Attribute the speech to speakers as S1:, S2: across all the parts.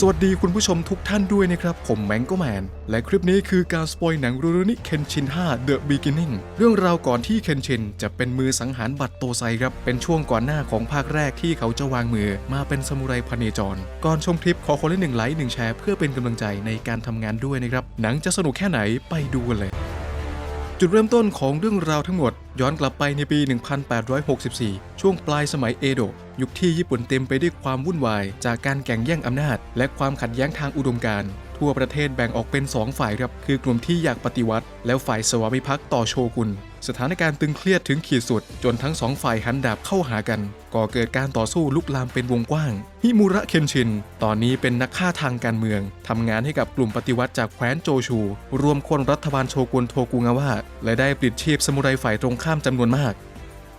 S1: สวัสดีคุณผู้ชมทุกท่านด้วยนะครับ ผมแมงโกแมน และคลิปนี้คือการสปอยหนังรูรุนิเคนชิน 5 The Beginning เรื่องราวก่อนที่เคนชินจะเป็นมือสังหารบัตรโตไซครับ เป็นช่วงก่อนหน้าของภาคแรกที่เขาจะวางมือมาเป็นซามูไรพเนจร ก่อนชมคลิปขอคนละหนึ่งไลค์หนึ่งแชร์เพื่อเป็นกำลังใจในการทำงานด้วยนะครับ หนังจะสนุกแค่ไหนไปดูกันเลย จุดเริ่มต้นของเรื่องราวทั้งหมด ย้อนกลับไปในปี 1864 ช่วงปลายสมัยเอโดะยุคที่ญี่ปุ่นเต็มไปด้วยความวุ่นวาย จากการแข่งแย่งอำนาจ และความขัดแย้งทางอุดมการณ์ ทั่วประเทศแบ่งออกเป็น 2 ฝ่ายครับ คือกลุ่มที่อยากปฏิวัติ แล้วฝ่ายสวามิภักดิ์ต่อโชกุน สถานการณ์ตึงเครียดถึงขีดสุด จนทั้งสองฝ่ายหันดาบเข้าหากัน ก่อเกิดการต่อสู้ลุกลามเป็นวงกว้าง ฮิมุระเคนชิน ตอนนี้เป็นนักฆ่าทางการเมืองทำงานให้กับกลุ่มปฏิวัติจากแคว้นโจชู รวมคนรัฐบาลโชกุนโทกุงาวะและได้ปลิดชีพสมุไรฝ่ายตรงข้ามจำนวนมาก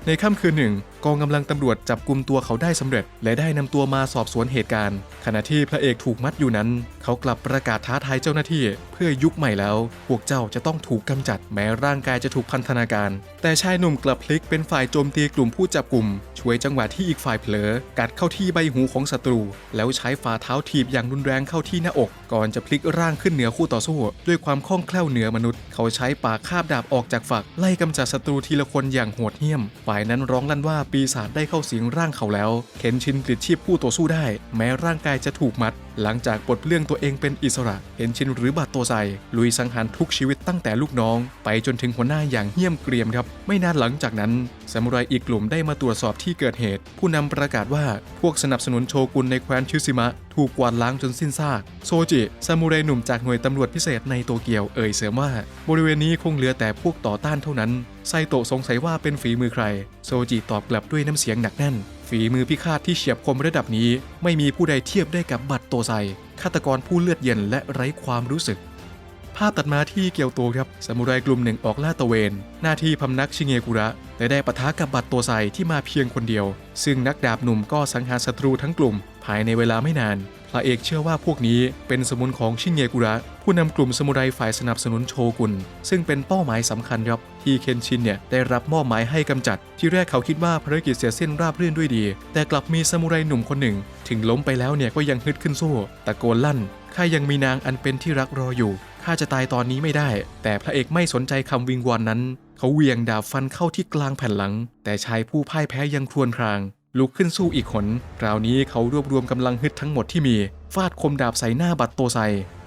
S1: ในค่ำคืนหนึ่ง กองกำลังตำรวจจับกลุ่มตัวเขาได้สำเร็จ และได้นำตัวมาสอบสวนเหตุการณ์ ขณะที่พระเอกถูกมัดอยู่นั้น เขากลับประกาศท้าทายเจ้าหน้าที่ เพื่อยุคใหม่แล้ว พวกเจ้าจะต้องถูกกำจัดแม้ร่างกายจะถูกพันธนาการ แต่ชายหนุ่มกลับพลิกเป็นฝ่ายโจมตีกลุ่มผู้จับกลุ่มช่วยจังหวะที่อีกฝ่ายเผลอ กัดเข้าที่ใบหูของศัตรู แล้วใช้ฝ่าเท้าถีบอย่างรุนแรงเข้าที่หน้าอก ก่อนจะพลิกร่างขึ้นเหนือคู่ต่อสู้ด้วยความคล่องแคล่วเหนือมนุษย์ เขาใช้ปากคาบดาบออกจากฝักไล่กำจัดศัตรูทีละคนอย่างโหดเหี้ยม ฝ่ายนั้นร้องลั่นว่าปีศาจได้เข้าสิงร่างเขาแล้ว เข็นชินกลิดชีพผู้ต่อสู้ได้ แม้ร่างกายจะถูกมัด หลังจากปลดเปลื้องตัวเองเป็นอิสระ เข็นชินหรือบาดตัวใส่ลุยสังหารทุกชีวิตตั้งแต่ลูกน้อง ไปจนถึงหัวหน้าอย่างเหี้ยมเกรียมครับ ไม่นานหลังจากนั้นซามูไรอีกกลุ่มได้มาตรวจสอบที่เกิดเหตุ ผู้นำประกาศว่าพวกสนับสนุนโชกุนในแคว้นชิซิมะ ถูกกวาดล้างจนสิ้นซาก โซจิซามูไรหนุ่มจากหน่วยตำรวจพิเศษในโตเกียวเอ่ยเสริมว่า บริเวณนี้คงเหลือแต่พวกต่อต้านเท่านั้น ไซโตะสงสัยว่าเป็นฝีมือใคร โซจิตอบกลับด้วยน้ำเสียงหนักแน่น ฝีมือพิฆาตที่เฉียบคมระดับนี้ ไม่มีผู้ใดเทียบได้กับบัตรโตไซฆาตกรผู้เลือดเย็นและไร้ความรู้สึก ภาพตัดมาที่เกียวโตครับซามูไรกลุ่มหนึ่งออกล่าตะเวน หน้าที่พำนักชิเงกุระ แต่ได้ปะทะกับบัตรโตไซที่มาเพียงคนเดียว ซึ่งนักดาบหนุ่มก็สังหารศัตรูทั้งกลุ่ม ภายในเวลาไม่นาน พระเอกเชื่อว่าพวกนี้เป็นสมุนของชิเงกุระ ผู้นำกลุ่มสมุไรฝ่ายสนับสนุนโชกุน ซึ่งเป็นเป้าหมายสำคัญครับที่เคนชินเนี่ยได้รับมอบหมายให้กำจัด ที่แรกเขาคิดว่าภารกิจเสร็จสิ้นราบรื่นด้วยดี แต่กลับมีสมุไรหนุ่มคนหนึ่ง ถึงล้มไปแล้วเนี่ยก็ยังฮึดขึ้นสู้ตะโกนลั่นข้ายังมีนางอันเป็นที่รักรออยู่ ข้าจะตายตอนนี้ไม่ได้ แต่พระเอกไม่สนใจคำวิงวอนนั้น เขาเวียงดาบฟันเข้าที่กลางแผ่นหลัง แต่ชายผู้พ่ายแพ้ยังครวญครางลุกขึ้นสู้อีกขนคราวนี้เขารวบรวมกำลังฮึดทั้งหมดที่มี ฟาดคมดาบใส่หน้าบัตรโตไซ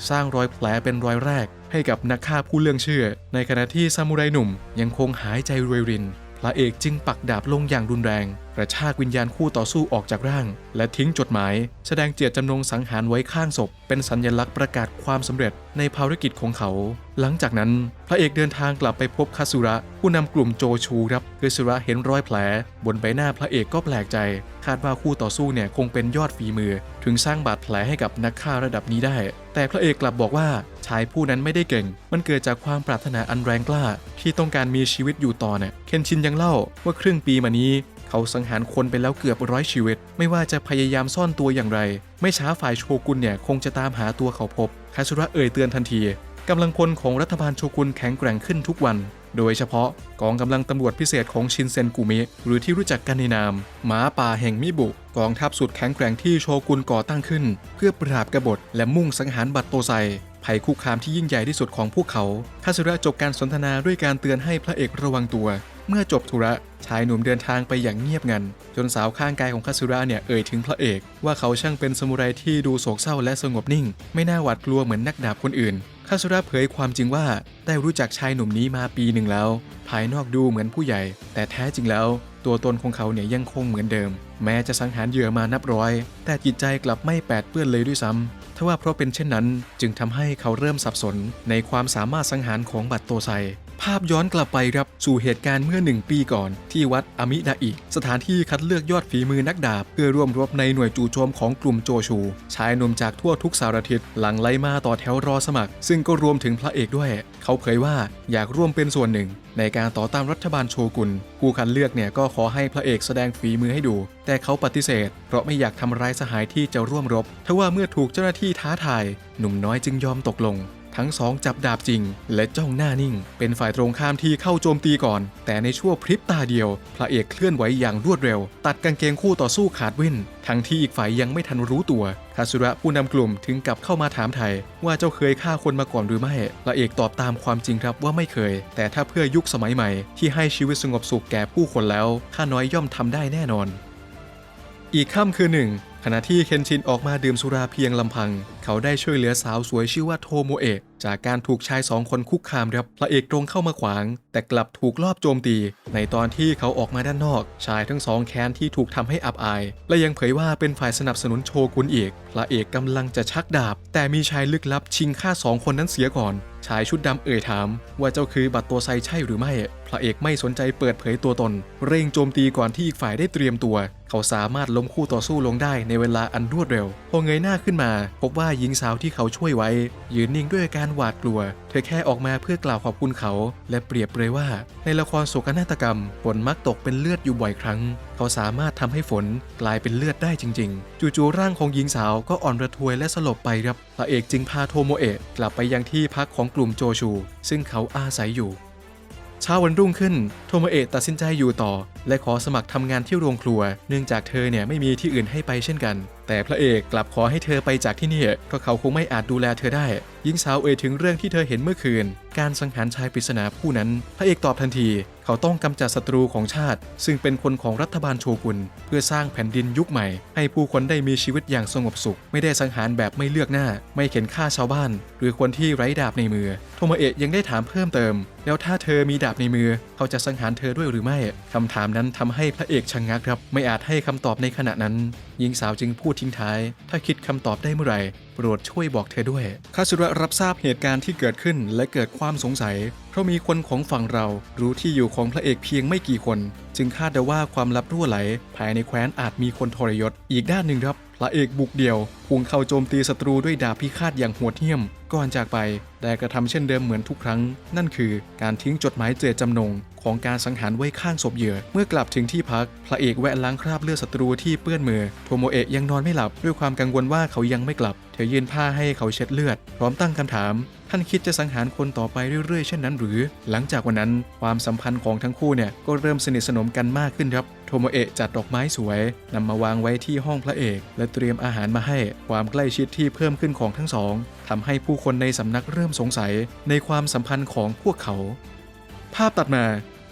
S1: สร้างรอยแผลเป็นรอยแรก ให้กับนักฆ่าผู้เลื่องเชื่อ ในขณะที่ซามูไรหนุ่มยังคงหายใจรวยริน พระเอกจึงปักดาบลงอย่างรุนแรง กระชากวิญญาณคู่ต่อสู้ออกจากร่าง และทิ้งจดหมาย แสดงเจตจำนงสังหารไว้ข้างศพ เป็นสัญลักษณ์ประกาศความสำเร็จในภารกิจของเขา หลังจากนั้น พระเอกเดินทางกลับไปพบคาสุระ ผู้นำกลุ่มโจชูครับคาสุระเห็นรอยแผล บนใบหน้าพระเอกก็แปลกใจ คาดว่าคู่ต่อสู้เนี่ยคงเป็นยอดฝีมือ ถึงสร้างบาดแผลให้กับนักฆ่าระดับนี้ได้ แต่พระเอกกลับบอกว่าชายผู้นั้นไม่ได้เก่ง มันเกิดจากความปรารถนาอันแรงกล้า ที่ต้องการมีชีวิตอยู่ต่อเนี่ยเคนชินยังเล่าว่าครึ่งปีมานี้ เขาสังหารคนไปแล้วเกือบร้อยชีวิต ไม่ว่าจะพยายามซ่อนตัวอย่างไร ไม่ช้าฝ่ายโชกุนเนี่ยคงจะตามหาตัวเขาพบ คาสุระเอ่ยเตือนทันทีกำลังพลของรัฐบาลโชกุนแข็งแกร่งขึ้นทุกวัน โดยเฉพาะกองกำลังตำรวจพิเศษของชินเซนกุมิ หรือที่รู้จักกันในนามหมาป่าแห่งมิบุ กองทัพสุดแข็งแกร่งที่โชกุนก่อตั้งขึ้น เพื่อปราบกบฏและมุ่งสังหารบัตรโตไซภัยคุกคามที่ยิ่งใหญ่ที่สุดของพวกเขาคาสุระจบการสนทนาด้วยการเตือนให้พระเอกระวังตัว เมื่อจบธุระชายหนุ่มเดินทางไปอย่างเงียบงัน จนสาวข้างกายของคาสุระเนี่ยเอ่ยถึงพระเอก ว่าเขาช่างเป็นสมุไรที่ดูโศกเศร้าและสงบนิ่ง ไม่น่าหวาดกลัวเหมือนนักดาบคนอื่นคาสุระเผยความจริงว่าได้รู้จักชายหนุ่มนี้มาปีหนึ่งแล้ว ภายนอกดูเหมือนผู้ใหญ่ แต่แท้จริงแล้ว ตัวตนของเขาเนี่ยยังคงเหมือนเดิม แม้จะสังหารเหยื่อมานับร้อย แต่จิตใจกลับไม่แปดเปื้อนเลยด้วยซ้ำทว่าเพราะเป็นเช่นนั้น จึงทำให้เขาเริ่มสับสนในความสามารถสังหารของบัตโตไซ ภาพย้อนกลับไปครับสู่เหตุการณ์เมื่อหนึ่งปีก่อน ที่วัดอามิดาอิสถานที่คัดเลือกยอดฝีมือนักดาบ เพื่อร่วมรบในหน่วยจู่โจมของกลุ่มโจชู ชายหนุ่มจากทั่วทุกสารทิศหลังไล่มาต่อแถวรอสมัคร ซึ่งก็รวมถึงพระเอกด้วย เขาเผยว่าอยากร่วมเป็นส่วนหนึ่ง ในการต่อต้านรัฐบาลโชกุนผู้คัดเลือกเนี่ยก็ขอให้พระเอกแสดงฝีมือให้ดู แต่เขาปฏิเสธ เพราะไม่อยากทำร้ายสหายที่จะร่วมรบทว่าเมื่อถูกเจ้าหน้าที่ท้าทาย หนุ่มน้อยจึงยอมตกลง ทั้งสองจับดาบจริง และจ้องหน้านิ่ง เป็นฝ่ายตรงข้ามที่เข้าโจมตีก่อน แต่ในชั่วพริบตาเดียว พระเอกเคลื่อนไหวอย่างรวดเร็ว ตัดกางเกงคู่ต่อสู้ขาดวิ่นทั้งที่อีกฝ่ายยังไม่ทันรู้ตัวคาสุระผู้นำกลุ่มถึงกับเข้ามาถามไทย ว่าเจ้าเคยฆ่าคนมาก่อนหรือไม่พระเอกตอบตามความจริงครับว่าไม่เคย แต่ถ้าเพื่อยุคสมัยใหม่ ที่ให้ชีวิตสงบสุขแก่ผู้คนแล้วข้าน้อยย่อมทำได้แน่นอนอีกค่ำคืนหนึ่ง ขณะที่เคนชินออกมาดื่มสุราเพียงลำพัง เขาได้ช่วยเหลือสาวสวยชื่อว่าโทโมเอะจากการถูกชายสองคนคุกคามครับพระเอกตรงเข้ามาขวาง แต่กลับถูกลอบโจมตี ในตอนที่เขาออกมาด้านนอก ชายทั้งสองแค้นที่ถูกทำให้อับอาย และยังเผยว่าเป็นฝ่ายสนับสนุนโชกุนอีกพระเอกกำลังจะชักดาบ แต่มีชายลึกลับชิงฆ่าสองคนนั้นเสียก่อน ชายชุดดำเอ่ยถาม ว่าเจ้าคือบัตรตัวไซใช่หรือไม่ พระเอกไม่สนใจเปิดเผยตัวตน เร่งโจมตีก่อนที่อีกฝ่ายได้เตรียมตัว เขาสามารถล้มคู่ต่อสู้ลงได้ในเวลาอันรวดเร็ว พอเงยหน้าขึ้นมา พบว่าหญิงสาวที่เขาช่วยไว้ ยืนนิ่งด้วยอาการหวาดกลัว เธอแค่ออกมาเพื่อกล่าวขอบคุณเขา และเปรียบเลยว่า ในละครโศกนาฏกรรม ฝนมักตกเป็นเลือดอยู่บ่อยครั้ง เขาสามารถทำให้ฝนกลายเป็นเลือดได้จริง ๆ จู่ๆร่างของหญิงสาวก็อ่อนระทวยและสลบไปครับพระเอกจึงพาโทโมเอะกลับไปยังที่พักของกลุ่มโจชู ซึ่งเขาอาศัยอยู่ เช้าวันรุ่งขึ้นโทโมเอะตัดสินใจอยู่ต่อ และขอสมัครทำงานที่โรงครัว เนื่องจากเธอเนี่ยไม่มีที่อื่นให้ไปเช่นกัน แต่พระเอกกลับขอให้เธอไปจากที่นี่เพราะเขาคงไม่อาจดูแลเธอได้ หญิงสาวเอ่ยถึงเรื่องที่เธอเห็นเมื่อคืน การสังหารชายปริศนาผู้นั้น พระเอกตอบทันที เขาต้องกำจัดศัตรูของชาติ ซึ่งเป็นคนของรัฐบาลโชกุน เพื่อสร้างแผ่นดินยุคใหม่ ให้ผู้คนได้มีชีวิตอย่างสงบสุข ไม่ได้สังหารแบบไม่เลือกหน้า ไม่เข็นฆ่าชาวบ้าน หรือคนที่ไร้ดาบในมือโทโมเอะยังได้ถามเพิ่มเติม แล้วถ้าเธอมีดาบในมือ เขาจะสังหารเธอด้วยหรือไม่คำถามนั้นทำให้พระเอกชะงงักครับไม่อาจให้คำตอบในขณะนั้นหญิงสาวจึงพูดทิ้งท้าย ถ้าคิดคำตอบได้เมื่อไหร่โปรดช่วยบอกเธอด้วยคาสุระรับทราบเหตุการณ์ที่เกิดขึ้นและเกิดความสงสัย เพราะมีคนของฝั่งเรารู้ที่อยู่ของพระเอกเพียงไม่กี่คน จึงคาดเดาว่าความลับรั่วไหล ภายในแคว้นอาจมีคนทรยศ อีกด้านหนึ่งครับพระเอกบุกเดี่ยวพุ่งเข้าโจมตีศัตรูด้วยดาบพิฆาตอย่างโหดเหี้ยม ก่อนจากไปแต่กระทำเช่นเดิมเหมือนทุกครั้ง นั่นคือการทิ้งจดหมายเจตจำนง ของการสังหารไว้ข้างศพเหยื่อ เมื่อกลับถึงที่พัก พระเอกแวะล้างคราบเลือดศัตรูที่เปื้อนมือ โทโมเอะยังนอนไม่หลับด้วยความกังวลว่าเขายังไม่กลับ เธอยื่นผ้าให้เขาเช็ดเลือด พร้อมตั้งคำถามท่านคิดจะสังหารคนต่อไปเรื่อยๆ เช่นนั้นหรือ หลังจากวันนั้นความสัมพันธ์ของทั้งคู่เนี่ยก็เริ่มสนิทสนมกันมากขึ้นครับ โทโมเอะจัดดอกไม้สวยนำมาวางไว้ที่ห้องพระเอก และเตรียมอาหารมาให้ความใกล้ชิดที่เพิ่มขึ้นของทั้งสองทำให้ผู้คนในสำนักเริ่มสงสัยในความสัมพันธ์ของพวกเขา ภาพตัดมา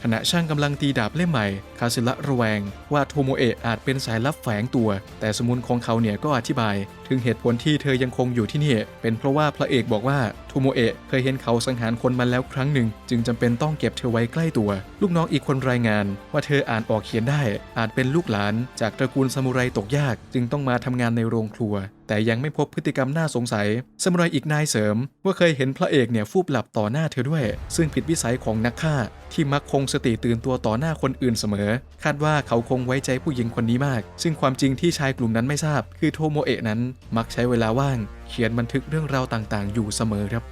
S1: ขณะช่างกำลังตีดาบเล่มใหม่ คาสึระระแวง ว่าโทโมเอะอาจเป็นสายลับแฝงตัว แต่สมุนของเขาเนี่ยก็อธิบาย ถึงเหตุผลที่เธอยังคงอยู่ที่นี่ เป็นเพราะว่าพระเอกบอกว่าโทโมเอะเคยเห็นเขาสังหารคนมาแล้วครั้งหนึ่ง จึงจำเป็นต้องเก็บเธอไว้ใกล้ตัว ลูกน้องอีกคนรายงาน ว่าเธออ่านออกเขียนได้ อาจเป็นลูกหลาน จากตระกูลซามูไรตกยาก จึงต้องมาทำงานในโรงครัว แต่ยังไม่พบพฤติกรรมน่าสงสัยซามูไรอีกนายเสริม ว่าเคยเห็นพระเอกเนี่ยฟูบหลับต่อหน้าเธอด้วย ซึ่งผิดวิสัยของนักฆ่า ที่มักคงสติตื่นตัวต่อหน้าคนอื่นเสมอ คาดว่าเขาคงไว้ใจผู้หญิงคนนี้มาก ซึ่งความจริงที่ชายกลุ่มนั้นไม่ทราบ คือโทโมเอะนั้นมักใช้เวลาว่างเขียนบันทึกเรื่องราวต่างๆ อยู่เสมอครับ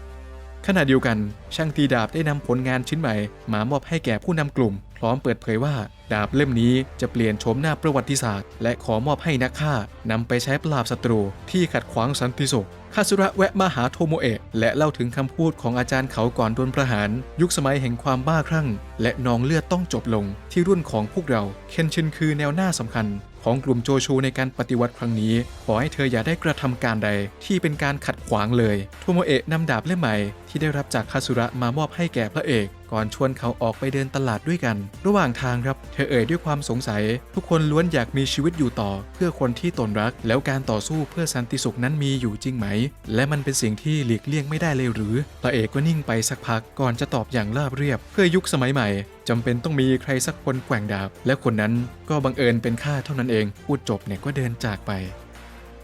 S1: ขณะเดียวกันช่างตีดาบได้นำผลงานชิ้นใหม่มามอบให้แก่ผู้นำกลุ่มพร้อมเปิดเผยว่า ดาบเล่มนี้จะเปลี่ยนโฉมหน้าประวัติศาสตร์ และขอมอบให้นักฆ่านำไปใช้ปราบศัตรูที่ขัดขวางสันติสุขคาสุระแวะมาหาโทโมเอะและเล่าถึงคำพูดของอาจารย์เขาก่อนโดนประหาร ยุคสมัยแห่งความบ้าคลั่ง และนองเลือดต้องจบลง ที่รุ่นของพวกเรา เคนชินคือแนวหน้าสำคัญ ของกลุ่มโจชูในการปฏิวัติครั้งนี้ ขอให้เธออย่าได้กระทำการใด ที่เป็นการขัดขวางเลยโทโมเอะนำดาบเล่มใหม่ที่ได้รับจากคาสุระมามอบให้แก่พระเอกก่อนชวนเขาออกไปเดินตลาดด้วยกัน ระหว่างทางครับ เธอเอ่ยด้วยความสงสัย ทุกคนล้วนอยากมีชีวิตอยู่ต่อ เพื่อคนที่ตนรัก แล้วการต่อสู้เพื่อสันติสุขนั้นมีอยู่จริงไหม และมันเป็นสิ่งที่หลีกเลี่ยงไม่ได้เลยหรือพระเอกก็นิ่งไปสักพักก่อนจะตอบอย่างราบเรียบ เพื่อยุคสมัยใหม่จำเป็นต้องมีใครสักคนแกว่งดาบ และคนนั้นก็บังเอิญเป็นข้าเท่านั้นเองพูดจบเนี่ยก็เดินจากไป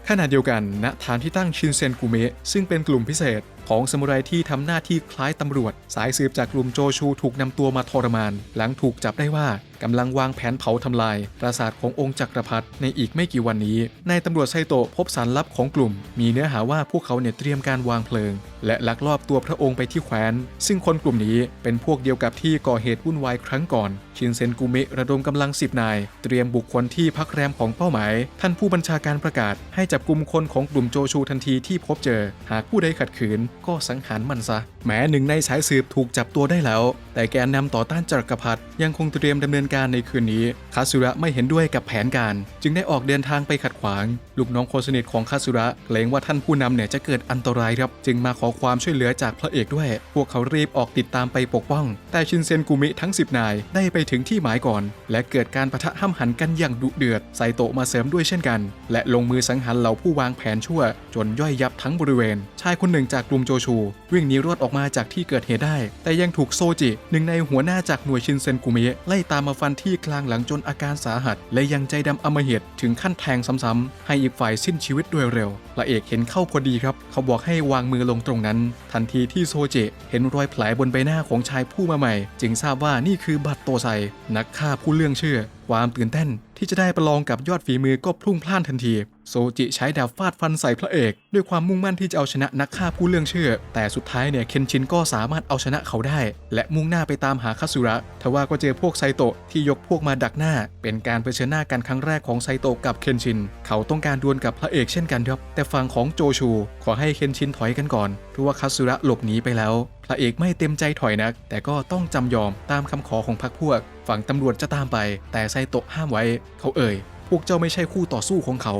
S1: ขณะเดียวกันณฐานที่ตั้งชินเซนกุเมะซึ่งเป็นกลุ่มพิเศษ ของซามูไรที่ทำหน้าที่คล้ายตำรวจ สายสืบจากกลุ่มโจชูถูกนำตัวมาทรมาน หลังถูกจับได้ว่ากำลังวางแผนเผาทำลาย ปราสาทขององค์จักรพรรดิในอีกไม่กี่วันนี้นายตำรวจไซโตพบสารลับของกลุ่ม มีเนื้อหาว่าพวกเขาเนี่ยเตรียมการวางเพลิง และลักลอบตัวพระองค์ไปที่แคว้น ซึ่งคนกลุ่มนี้เป็นพวกเดียวกับที่ก่อเหตุวุ่นวายครั้งก่อน ชินเซนกุเมะระดมกำลังสิบนาย เตรียมบุคคลที่พักแรมของเป้าหมาย ท่านผู้บัญชาการประกาศ ให้จับกลุ่มคนของกลุ่มโจชูทันทีที่พบเจอ หากผู้ใดขัดขืนก็สังหารมันซะ แม้หนึ่งในสายสืบถูกจับตัวได้แล้ว แต่แกนนำต่อต้านจักรพรรดิยังคงเตรียมดำเนินการในคืนนี้คาสุระไม่เห็นด้วยกับแผนการ จึงได้ออกเดินทางไปขัดขวาง ลูกน้องคนสนิทของคาสุระเกรงว่าท่านผู้นำเนี่ยจะเกิดอันตรายครับ จึงมาขอความช่วยเหลือจากพระเอกด้วย พวกเขารีบออกติดตามไปปกป้อง แต่ชินเซนกุมิทั้ง 10 นายได้ไปถึงที่หมายก่อน และเกิดการปะทะห้ำหันกันอย่างดุเดือดไซโตะมาเสริมด้วยเช่นกัน และลงมือสังหารเหล่าผู้วางแผนชั่ว จนย่อยยับทั้งบริเวณ ชายคนหนึ่งจากกลุ่มโจชู วิ่งหนีรอดออกมาจากที่เกิดเหตุได้ แต่ยังถูกโซจิ หนึ่งในหัวหน้าจากหน่วยชินเซนกุมิไล่ตามมาฟันที่กลางหลังจนอาการสาหัส และยังใจดำอำมหิตถึงขั้นแทงซ้ำๆให้อีกฝ่ายสิ้นชีวิตโดยเร็วพระเอกเห็นเข้าพอดีครับ เขาบอกให้วางมือลงตรงนั้น ทันทีที่โซจิเห็นรอยแผลบนใบหน้าของชายผู้มาใหม่ จึงทราบว่านี่คือบัตรโตไซนักฆ่าผู้เลื่องเชื่อ ความตื่นเต้นที่จะได้ประลองกับยอดฝีมือก็พรุ่งพล่านทันที โซจิใช้ดาบฟาดฟันใส่พระเอก ด้วยความมุ่งมั่นที่จะเอาชนะนักฆ่าผู้เลื่องเชื่อ แต่สุดท้ายเนี่ยเคนชินก็สามารถเอาชนะเขาได้ และมุ่งหน้าไปตามหาคาสุระทว่าก็เจอพวกไซโตะที่ยกพวกมาดักหน้า เป็นการเผชิญหน้ากันครั้งแรกของไซโตะกับเคนชิน เขาต้องการดวลกับพระเอกเช่นกันครับแต่ฝั่งของโจชู ขอให้เคนชินถอยกันก่อนเพราะว่าคาสุระหลบหนีไปแล้ว พระเอกไม่เต็มใจถอยนัก แต่ก็ต้องจำยอมตามคำขอของพรรคพวก ฝั่งตำรวจจะตามไป แต่ไซโตะห้ามไว้ เขาเอ่ย พวกเจ้าไม่ใช่คู่ต่อสู้ของเขา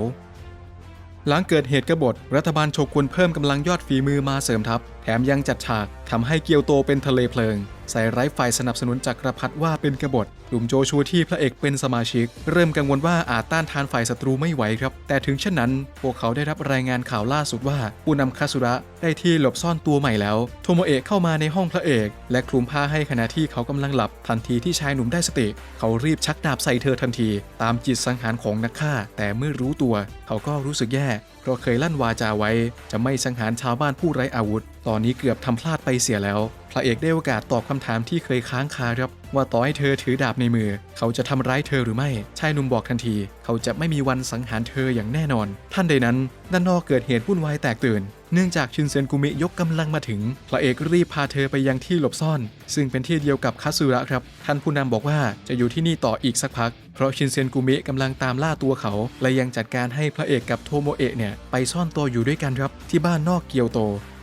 S1: หลังเกิดเหตุกบฏ รัฐบาลโชกุนเพิ่มกำลังยอดฝีมือมาเสริมทัพแถมยังจัดฉากทำให้เกียวโตเป็นทะเลเพลิง ใส่ไร้ฝ่ายสนับสนุนจักรพรรดิว่าเป็นกบฏกลุ่มโจชูที่พระเอกเป็นสมาชิก เริ่มกังวลว่าอาจต้านทานฝ่ายศัตรูไม่ไหวครับ แต่ถึงเช่นนั้น พวกเขาได้รับรายงานข่าวล่าสุดว่า ผู้นำคาสุระได้ที่หลบซ่อนตัวใหม่แล้ว โทโมเอะเข้ามาในห้องพระเอก และคลุมผ้าให้ขณะที่เขากำลังหลับ ทันทีที่ชายหนุ่มได้สติ เขารีบชักดาบใส่เธอทันที ตามจิตสังหารของนักฆ่า แต่เมื่อรู้ตัว เขาก็รู้สึกแย่เพราะเคยลั่นวาจาไว้ จะไม่สังหารชาวบ้านผู้ไร้อาวุธ ตอนนี้เกือบทำพลาดไปเสียแล้ว พระเอกได้โอกาสตอบคำถามที่เคยค้างคาครับ ว่าต่อให้เธอถือดาบในมือ เขาจะทำร้ายเธอหรือไม่ ชายหนุ่มบอกทันที เขาจะไม่มีวันสังหารเธออย่างแน่นอน ท่านใดนั้นด้านนอกเกิดเหตุวุ่นวายแตกตื่น เนื่องจากชินเซนกุมิยกกำลังมาถึง พระเอกรีบพาเธอไปยังที่หลบซ่อน ซึ่งเป็นที่เดียวกับคาสึระครับ ท่านผู้นำบอกว่าจะอยู่ที่นี่ต่ออีกสักพัก เพราะชินเซนกุมิกำลังตามล่าตัวเขา และยังจัดการให้พระเอกกับโทโมเอะเนี่ยไปซ่อนตัวอยู่ด้วยกันครับที่บ้านนอกเกียวโต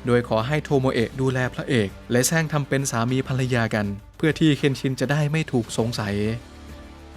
S1: โดยขอให้โทโมเอะดูแลพระเอก และแซงทำเป็นสามีภรรยากัน เพื่อที่เคนชินจะได้ไม่ถูกสงสัย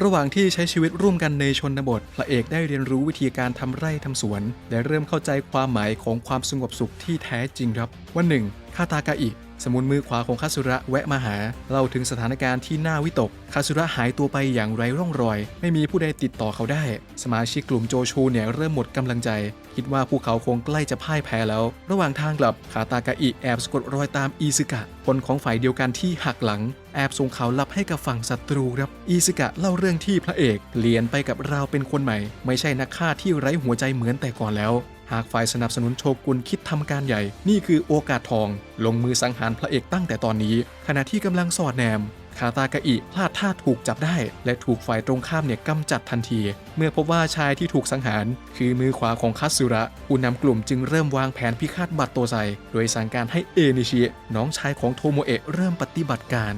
S1: ระหว่างที่ใช้ชีวิตร่วมกันในชนบท พระเอกได้เรียนรู้วิธีการทำไร่ทำสวน และเริ่มเข้าใจความหมายของความสงบสุขที่แท้จริงครับ วันหนึ่งคาตากาอิ สมุนมือขวาของคาสุระแวะมาหาเล่าถึงสถานการณ์ที่น่าวิตกคาสุระหายตัวไปอย่างไร้ร่องรอย ไม่มีผู้ใดติดต่อเขาได้ สมาชิกกลุ่มโจชูเนี่ยเริ่มหมดกำลังใจ คิดว่าพวกเขาคงใกล้จะพ่ายแพ้แล้ว ระหว่างทางกลับคาตากาอิแอบสะกดรอยตามอีซึกะคนของฝ่ายเดียวกันที่หักหลัง แอบส่งข่าวลับให้กับฝั่งศัตรูครับ อีซึกะเล่าเรื่องที่พระเอกเปลี่ยนไปกับเราเป็นคนใหม่ ไม่ใช่นักฆ่าที่ไร้หัวใจเหมือนแต่ก่อนแล้ว หากฝ่ายสนับสนุนโชกุนคิดทำการใหญ่ นี่คือโอกาสทอง ลงมือสังหารพระเอกตั้งแต่ตอนนี้ ขณะที่กำลังสอดแนมคาตากะอิพลาดท่าถูกจับได้ และถูกฝ่ายตรงข้ามเนี่ยกำจัดทันที เมื่อพบว่าชายที่ถูกสังหาร คือมือขวาของคัตสึระผู้นำกลุ่มจึงเริ่มวางแผนพิฆาตบัตรโตไซ โดยสั่งการให้เอนิชิ น้องชายของโทโมเอะเริ่มปฏิบัติการ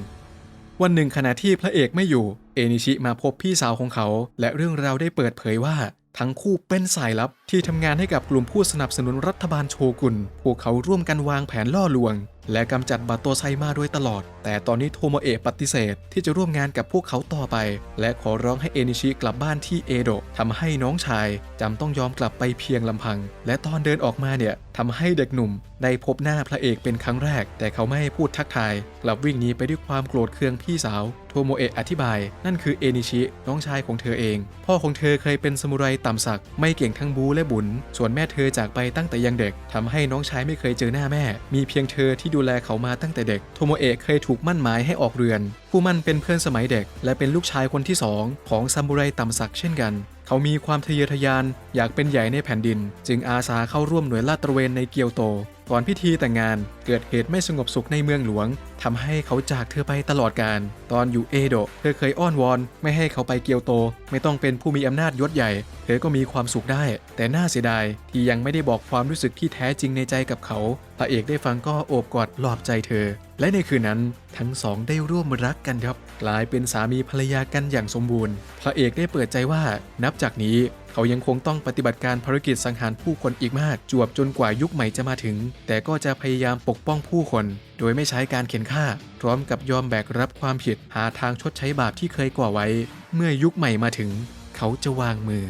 S1: วันหนึ่งขณะที่พระเอกไม่อยู่ เอนิชิมาพบพี่สาวของเขา และเรื่องราวได้เปิดเผยว่า ทั้งคู่เป็นสายลับที่ทำงานให้กับกลุ่มผู้สนับสนุนรัฐบาลโชกุน พวกเขาร่วมกันวางแผนล่อลวง และกำจัดบัตโตไซมาโดยตลอด แต่ตอนนี้โทโมเอะปฏิเสธ ที่จะร่วมงานกับพวกเขาต่อไป และขอร้องให้เอนิชิกลับบ้านที่เอโดะทำให้น้องชายจำต้องยอมกลับไปเพียงลำพัง และตอนเดินออกมาเนี่ย ทำให้เด็กหนุ่มได้พบหน้าพระเอกเป็นครั้งแรก แต่เขาไม่ให้พูดทักทายกลับวิ่งหนีไปด้วยความโกรธเคืองพี่สาว โทโมเอะอธิบาย นั่นคือเอนิชิน้องชายของเธอเอง พ่อของเธอเคยเป็นสมุไรต่ำศักดิ์ไม่เก่งทั้งบูและบุญ ส่วนแม่เธอจากไปตั้งแต่ยังเด็กทำให้น้องชายไม่เคยเจอหน้าแม่ มีเพียงเธอที่ดูแลเขามาตั้งแต่เด็ก โทโมเอะเคยถูกมั่นหมายให้ออกเรือน ผู้มั่นเป็นเพื่อนสมัยเด็ก และเป็นลูกชายคนที่สองของซามูไรต่ำศักดิ์เช่นกัน เขามีความทะเยอทะยานอยากเป็นใหญ่ในแผ่นดิน จึงอาสาเข้าร่วมหน่วยลาดตระเวนในเกียวโต ก่อนพิธีแต่งงานเกิดเหตุไม่สงบสุขในเมืองหลวงทำให้เขาจากเธอไปตลอดกาลตอนอยู่เอโดะเธอเคยอ้อนวอน ไม่ให้เขาไปเกียวโต ไม่ต้องเป็นผู้มีอำนาจยศใหญ่ เธอก็มีความสุขได้ แต่น่าเสียดาย ที่ยังไม่ได้บอกความรู้สึกที่แท้จริงในใจกับเขาพระเอกได้ฟังก็โอบกอดปลอบใจเธอ และในคืนนั้นทั้งสองได้ร่วมรักกันครับ กลายเป็นสามีภรรยากันอย่างสมบูรณ์ พระเอกได้เปิดใจว่านับจากนี้ เขายังคงต้องปฏิบัติการภารกิจสังหารผู้คนอีกมาก จวบจนกว่ายุคใหม่จะมาถึง แต่ก็จะพยายามปกป้องผู้คน โดยไม่ใช้การเข็นฆ่า พร้อมกับยอมแบกรับความผิดหาทางชดใช้บาปที่เคยก่อไว้ เมื่อยุคใหม่มาถึง เขาจะวางมือ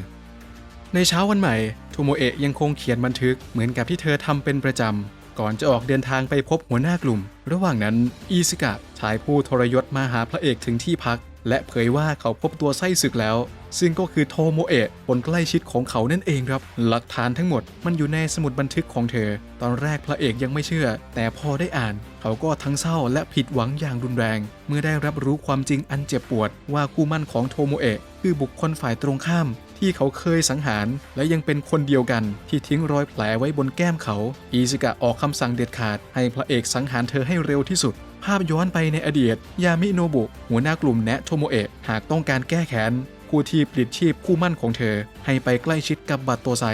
S1: ในเช้าวันใหม่โทโมเอะยังคงเขียนบันทึกเหมือนกับที่เธอทำเป็นประจำก่อนจะออกเดินทางไปพบหัวหน้ากลุ่ม ระหว่างนั้น อีสกะชายผู้ทรยศมาหาพระเอกถึงที่พัก และเผยว่าเขาพบตัวไส้ศึกแล้ว ซึ่งก็คือโทโมเอะคนใกล้ชิดของเขานั่นเองครับ หลักฐานทั้งหมดมันอยู่ในสมุดบันทึกของเธอ ตอนแรกพระเอกยังไม่เชื่อ แต่พอได้อ่าน เขาก็ทั้งเศร้าและผิดหวังอย่างรุนแรง เมื่อได้รับรู้ความจริงอันเจ็บปวด ว่าคู่มั่นของโทโมเอะคือบุคคลฝ่ายตรงข้ามที่เขาเคยสังหาร และยังเป็นคนเดียวกันที่ทิ้งรอยแผลไว้บนแก้มเขาอีซึกะออกคำสั่งเด็ดขาดให้พระเอกสังหารเธอให้เร็วที่สุด ภาพย้อนไปในอดีต ยามิโนบุ หัวหน้ากลุ่มแนะโทโมเอะหากต้องการแก้แค้นผู้ที่ปลิดชีพคู่มั่นของเธอ ให้ไปใกล้ชิดกับบัตโตไซ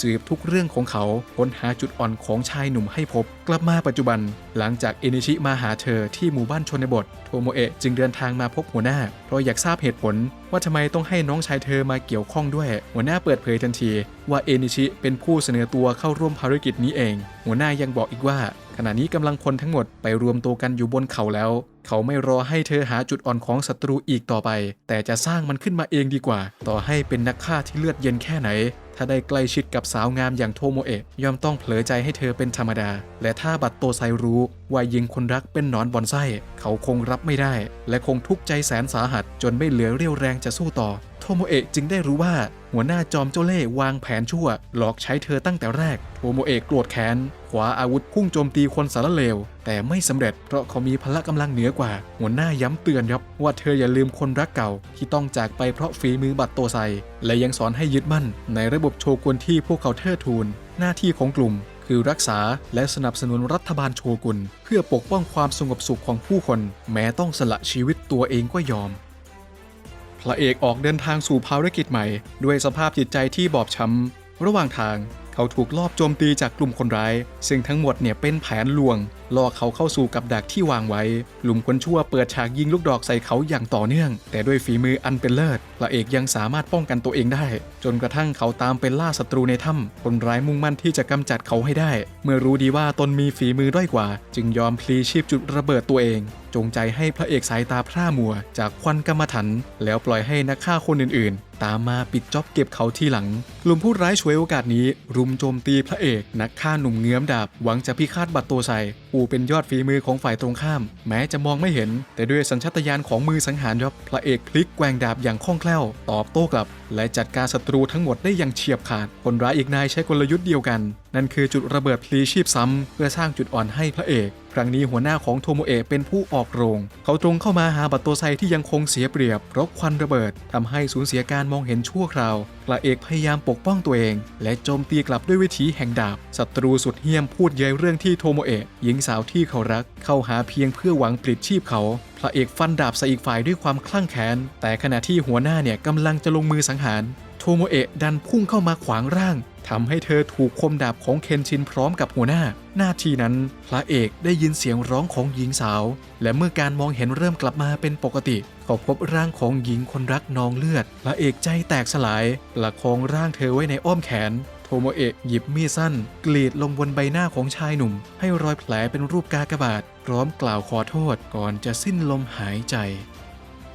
S1: สืบทุกเรื่องของเขาค้นหาจุดอ่อนของชายหนุ่มให้พบ กลับมาปัจจุบัน หลังจากเอนิชิมาหาเธอที่หมู่บ้านชนบท โทโมเอะจึงเดินทางมาพบหัวหน้า เพราะอยากทราบเหตุผล ว่าทำไมต้องให้น้องชายเธอมาเกี่ยวข้องด้วย หัวหน้าเปิดเผยทันที ว่าเอนิชิเป็นผู้เสนอตัวเข้าร่วมภารกิจนี้เอง หัวหน้ายังบอกอีกว่า ขณะนี้กำลังพลทั้งหมดไปรวมตัวกันอยู่บนเขาแล้ว เขาไม่รอให้เธอหาจุดอ่อนของศัตรูอีกต่อไป แต่จะสร้างมันขึ้นมาเองดีกว่า ต่อให้เป็นนักฆ่าที่เลือดเย็นแค่ไหน ถ้าได้ใกล้ชิดกับสาวงามอย่างโทโมเอะย่อมต้องเผลอใจให้เธอเป็นธรรมดา และถ้าบัตโตไซรู้ว่ายิงคนรักเป็นหนอนบอนไส้ เขาคงรับไม่ได้ และคงทุกข์ใจแสนสาหัส จนไม่เหลือเรี่ยวแรงจะสู้ต่อ ทโมเอะจึงได้รู้ว่าหัวหน้าจอมเจ้าเล่ห์วางแผนชั่ว หลอกใช้เธอตั้งแต่แรก โทโมเอะโกรธแค้นขวาอาวุธพุ่งโจมตีคนสารเลว แต่ไม่สำเร็จเพราะเขามีพละกำลังเหนือกว่า หัวหน้าย้ำเตือนครับว่าเธออย่าลืมคนรักเก่า ที่ต้องจากไปเพราะฝีมือบัตโตไซ และยังสอนให้ยึดมั่น ในระบบโชกุนที่พวกเขาเทิดทูน หน้าที่ของกลุ่มคือรักษาและสนับสนุนรัฐบาลโชกุน เพื่อปกป้องความสงบสุขของผู้คน แม้ต้องสละชีวิตตัวเองก็ยอม ระเอกออกเดินทางสู่ภารกิจใหม่ ด้วยสภาพจิตใจที่บอบช้ำ ระหว่างทางเขาถูกลอบโจมตีจากกลุ่มคนร้าย ซึ่งทั้งหมดเนี่ยเป็นแผนลวงล่อเขาเข้าสู่กับดักที่วางไว้กลุ่มคนชั่วเปิดฉากยิงลูกดอกใส่เขาอย่างต่อเนื่อง แต่ด้วยฝีมืออันเป็นเลิศพระเอกยังสามารถป้องกันตัวเองได้ จนกระทั่งเขาตามไปล่าศัตรูในถ้ำคนร้ายมุ่งมั่นที่จะกำจัดเขาให้ได้ เมื่อรู้ดีว่าตนมีฝีมือด้อยกว่า จึงยอมพลีชีพจุดระเบิดตัวเอง จงใจให้พระเอกสายตาพร่ามัว จากควันกรรมถันแล้วปล่อยให้นักฆ่าคนอื่นตามมาปิดจ็อบเก็บเขาที่หลัง กลุ่มผู้ร้ายฉวยโอกาสนี้ รุมโจมตีพระเอก นักฆ่าหนุ่มเงื้อมดาบ หวังจะพิฆาตบัตรโตไซผู้เป็นยอดฝีมือของฝ่ายตรงข้าม แม้จะมองไม่เห็น แต่ด้วยสัญชาตญาณของมือสังหารยบพระเอกพลิกแกว่งดาบอย่างคล่องแคล่ว ตอบโต้กลับ และจัดการศัตรูทั้งหมดได้อย่างเฉียบขาด คนร้ายอีกนายใช้กลยุทธ์เดียวกัน นั่นคือจุดระเบิดพลีชีพซ้ำเพื่อสร้างจุดอ่อนให้พระเอกครั้งนี้หัวหน้าของโทโมเอะเป็นผู้ออกโรง เขาตรงเข้ามาหาบัตโตไซที่ยังคงเสียเปรียบเพราะควันระเบิดทำให้สูญเสียการมองเห็นชั่วคราวพระเอกพยายามปกป้องตัวเอง และโจมตีกลับด้วยวิธีแห่งดาบศัตรูสุดเหี้ยมพูดเย้ยเรื่องที่โทโมเอะหญิงสาวที่เขารัก เข้าหาเพียงเพื่อหวังปลิดชีพเขาพระเอกฟันดาบใส่อีกฝ่ายด้วยความคลั่งแค้นแต่ขณะที่หัวหน้าเนี่ยกำลังจะลงมือสังหารโทโมเอะดันพุ่งเข้ามาขวางร่างทำให้เธอถูกคมดาบของเคนชินพร้อมกับหัวหน้า หน้าทีนั้น พระเอกได้ยินเสียงร้องของหญิงสาว และเมื่อการมองเห็นเริ่มกลับมาเป็นปกติ เขาพบร่างของหญิงคนรักนองเลือดพระเอกใจแตกสลายประคองร่างเธอไว้ในอ้อมแขน โทโมเอะหยิบมีดสั้น กรีดลงบนใบหน้าของชายหนุ่ม ให้รอยแผลเป็นรูปกากบาทพร้อมกล่าวขอโทษก่อนจะสิ้นลมหายใจ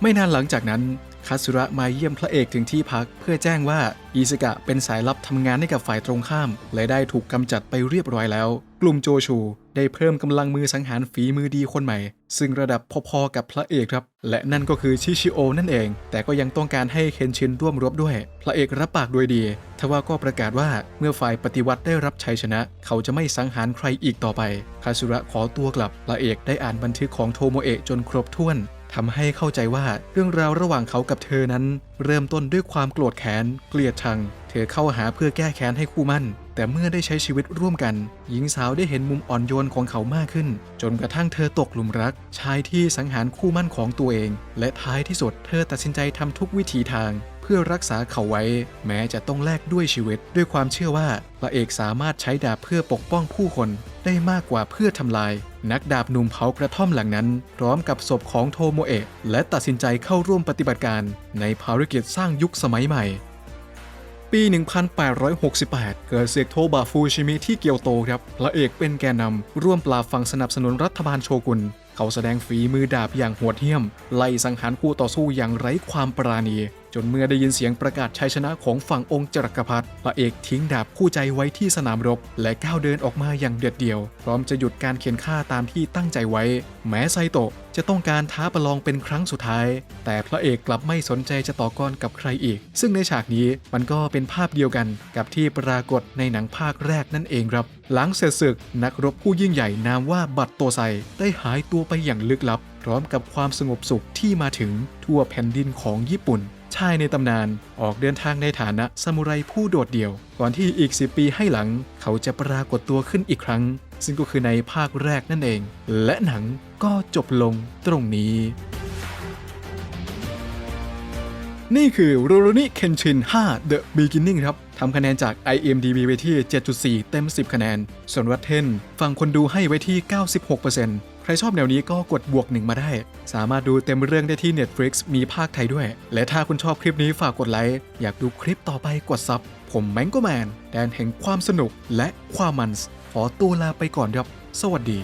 S1: ไม่นานหลังจากนั้น คาสุระมาเยี่ยมพระเอกถึงที่พัก เพื่อแจ้งว่าอิสกะเป็นสายลับทำงานให้กับฝ่ายตรงข้าม และได้ถูกกำจัดไปเรียบร้อยแล้ว กลุ่มโจชูได้เพิ่มกำลังมือสังหารฝีมือดีคนใหม่ ซึ่งระดับพอๆกับพระเอกครับ และนั่นก็คือชิชิโอนั่นเอง แต่ก็ยังต้องการให้เคนชินร่วมรบด้วย พระเอกรับปากโดยดี ทว่าก็ประกาศว่าเมื่อฝ่ายปฏิวัติได้รับชัยชนะ เขาจะไม่สังหารใครอีกต่อไป คาสุระขอตัวกลับ พระเอกได้อ่านบันทึกของโทโมเอะจนครบถ้วน ทำให้เข้าใจว่าเรื่องราวระหว่างเขากับเธอนั้น เริ่มต้นด้วยความโกรธแค้น เกลียดชัง เธอเข้าหาเพื่อแก้แค้นให้คู่มั่น แต่เมื่อได้ใช้ชีวิตร่วมกัน หญิงสาวได้เห็นมุมอ่อนโยนของเขามากขึ้น จนกระทั่งเธอตกหลุมรัก ชายที่สังหารคู่มั่นของตัวเอง และท้ายที่สุดเธอตัดสินใจทำทุกวิถีทาง เพื่อรักษาเขาไว้ แม้จะต้องแลกด้วยชีวิต ด้วยความเชื่อว่าพระเอกสามารถใช้ดาบเพื่อปกป้องผู้คน ได้มากกว่าเพื่อทำลาย นักดาบหนุ่มเผากระท่อมหลังนั้น พร้อมกับศพของโทโมเอะและตัดสินใจเข้าร่วมปฏิบัติการในภารกิจสร้างยุคสมัยใหม่ปี 1868 เกิดเสกโทบะฟูชิมิที่เกียวโตครับ พระเอกเป็นแกนนำร่วมปราบฝั่งสนับสนุนรัฐบาลโชกุน เขาแสดงฝีมือดาบอย่างโหดเหี้ยม ไล่สังหารคู่ต่อสู้อย่างไร้ความปราณี จนเมื่อได้ยินเสียงประกาศชัยชนะของฝั่งองค์จักรพรรดิพระเอกทิ้งดาบคู่ใจไว้ที่สนามรบ และก้าวเดินออกมาอย่างเด็ดเดี่ยว พร้อมจะหยุดการเขียนฆ่าตามที่ตั้งใจไว้ แม้ไซโตะจะต้องการท้าประลองเป็นครั้งสุดท้าย แต่พระเอกกลับไม่สนใจจะต่อกรกับใครอีก ซึ่งในฉากนี้มันก็เป็นภาพเดียวกันกับที่ปรากฏในหนังภาคแรกนั่นเองครับ หลังเสร็จศึกนักรบผู้ยิ่งใหญ่นามว่าบัตโตไซได้หายตัวไปอย่างลึกลับ พร้อมกับความสงบสุขที่มาถึงทั่วแผ่นดินของญี่ปุ่น ชายในตำนานออกเดินทางในฐานะซามูไรผู้โดดเดี่ยว ก่อนที่อีก 10 ปีให้หลัง เขาจะปรากฏตัวขึ้นอีกครั้ง ซึ่งก็คือในภาคแรกนั่นเอง และหนังก็จบลงตรงนี้นี่คือ r o r o n i Kenshin 5 The Beginning ครับ ทำคะแนนจาก IMDb ไว้ที่ 7.4 เต็ม 10 คะแนน ส่วน Rotten ฟังคนดูให้ไว้ที่ 96%ใครชอบแนวนี้ก็กดบวกหนึ่งมาได้ สามารถดูเต็มเรื่องได้ที่ Netflix มีภาคไทยด้วย และถ้าคุณชอบคลิปนี้ฝากกดไลค์ อยากดูคลิปต่อไปกดซับ ผมแมงโกแมน แดนแห่งความสนุกและความมันส์ขอตัวลาไปก่อนครับ สวัสดี